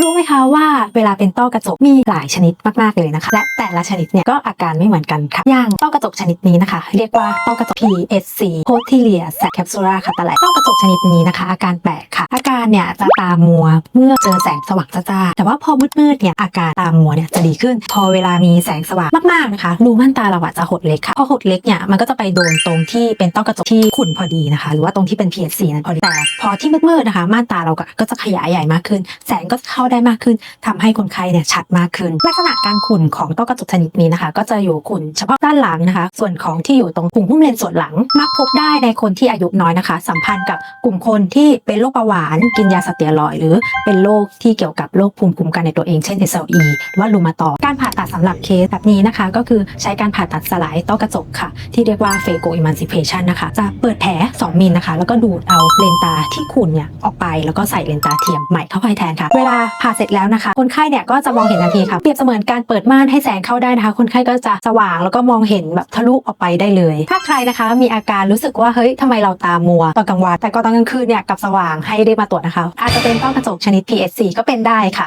รู้ไหมคะว่าเวลาเป็นต้อกระจกมีหลายชนิดมากๆเลยนะคะ และแต่ละชนิดเนี่ยก็อาการไม่เหมือนกันค่ะอย่างต้อกระจกชนิดนี้นะคะ เรียกว่าต้อกระจก PSC p o t i l i a s a c capsula ค่ะแต่ละต้อกระจกชนิดนี้นะคะ อาการแปลกค่ะอาการเนี่ยจะตามัวเมื่อเจอแสงสว่างจ้าแต่ว่าพอมืดๆเนี่ยอาการตามัวเนี่ยจะดีขึ้น พอเวลามีแสงสว่างมากๆนะคะรูม่านตาเราอะจะหดเล็กค่ะพอหดเล็กเนี่ยมันก็จะไปโดนตรงที่เป็นต้อกระจกที่ขุ่นพอดีนะคะ หรือว่าตรงที่เป็น PSC นั้นพอดีแต่พอที่มืดๆนะคะม่านตาเราก็จะขยายใหญ่มากขึ้น แสงก็เข้าได้มากขึ้นทำให้คนไข้เนี่ยชัดมากขึ้น ลักษณะการขุ่นของต้อกระจกชนิดนี้นะคะ ก็จะอยู่ขุ่นเฉพาะด้านหลังนะคะ ส่วนของที่อยู่ตรงกลุ่มหุ้มเลนส่วนหลังมักพบได้ในคนที่อายุน้อยนะคะ สัมพันธ์กับกลุ่มคนที่เป็นโรคเบาหวานกินยาสเตียรอยหรือเป็นโรคที่เกี่ยวกับโรคภูมิคุ้มกันในตัวเองเช่น SLE หรือว่ารูมาตอการผ่าตัดสำหรับเคสแบบนี้นะคะ ก็คือใช้การผ่าตัดสลายต้อกระจกค่ะ ที่เรียกว่า phaco emancipation นะคะ จะเปิดแผล 2 มิลนะคะ แล้วก็ดูดเอาเลนตาที่ขุ่นเนี่ยออกไปแล้วก็ใส่เลนตาเทียมใหม่เข้าไปแทนค่ะ เวลาผ่าเสร็จแล้วนะคะ คนไข้เนี่ยก็จะมองเห็นทันทีค่ะเปรียบเสมือนการเปิดม่านให้แสงเข้าได้นะคะ คนไข้ก็จะสว่างแล้วก็มองเห็นแบบทะลุออกไปได้เลย ถ้าใครนะคะมีอาการรู้สึกว่าเฮ้ยทำไมเราตามัวตอนกลางวันแต่ก็ตอนกลางคืนเนี่ยกับสว่างให้รีบมาตรวจนะคะอาจจะเป็นต้อกระจกชนิด PSC ก็เป็นได้ค่ะ